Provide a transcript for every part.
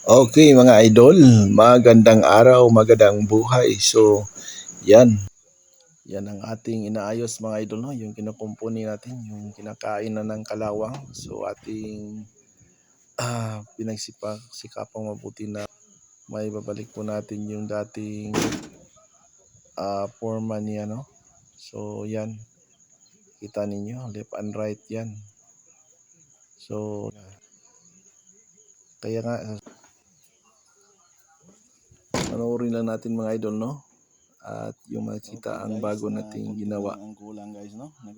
Okay mga idol, magandang araw, magandang buhay. So, yan. Yan ang ating inaayos mga idol, no? yung kinukumpuni natin, yung kinakain na ng kalawang. So, ating ah, pinagsipak, sikapang mabuti na may babalik po natin yung dating ah, forma niya. No? So, yan. Kita ninyo, left and right yan. So, kaya nga, panoorin lang natin mga idol, no? At yung makikita ang bago nating ginawa.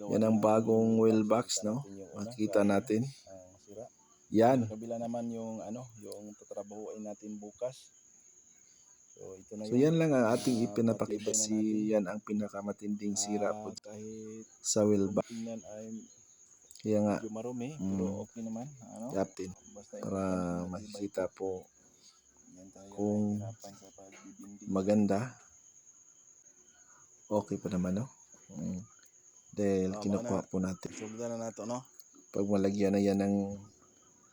Yan ang bagong yung box, no? una, Makikita natin. sira. Yan. Kabila naman yung ano, yung tatrabahuin natin bukas. So ito na So yan lang ang ating Ah, ipinapakita si yan ang pinakamatinding sira po Ah, kahit sa wheel kung box. Kaya nga, marumi, Mm. pero okay naman. Ano? Captain, para makikita po kung maganda. Okay pa naman, no? Mm. Dahil Tama kinukuha na. po natin. Sulda na nato, no? Pag malagyan na yan ng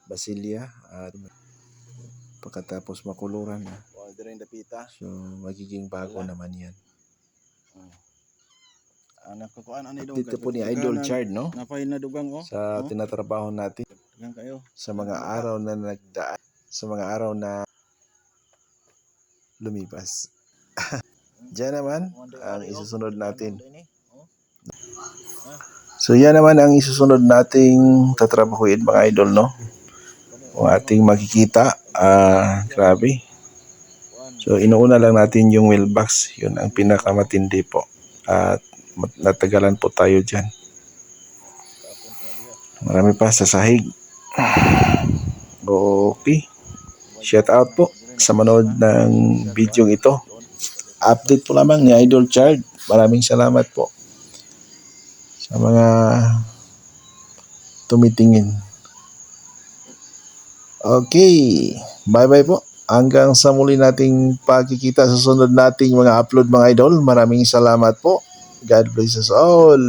basilya at pagkatapos makuluran na. O, rin dapita. So, magiging bago Wala. naman yan. Ang nakukuan ano daw Dito po ni Idol Chard, no? Napay na dugang oh. Sa Oh. tinatrabaho natin. Dugang kayo. sa mga araw na nagdaan, sa mga araw na lumipas. Diyan naman ang isusunod natin. So yan naman ang isusunod nating tatrabahuin mga idol, no? Kung ating makikita, ah, grabe. So inuuna lang natin yung wheel box, yun ang pinakamatindi po. At natagalan po tayo dyan. Marami pa sa sahig. Okay. Shout out po sa manood ng video ito. Update po lamang ni Idol Chard. Maraming salamat po sa mga tumitingin. Okay. Bye-bye po. Hanggang sa muli nating pagkikita sa sunod nating mga upload mga idol. Maraming salamat po. God bless us all.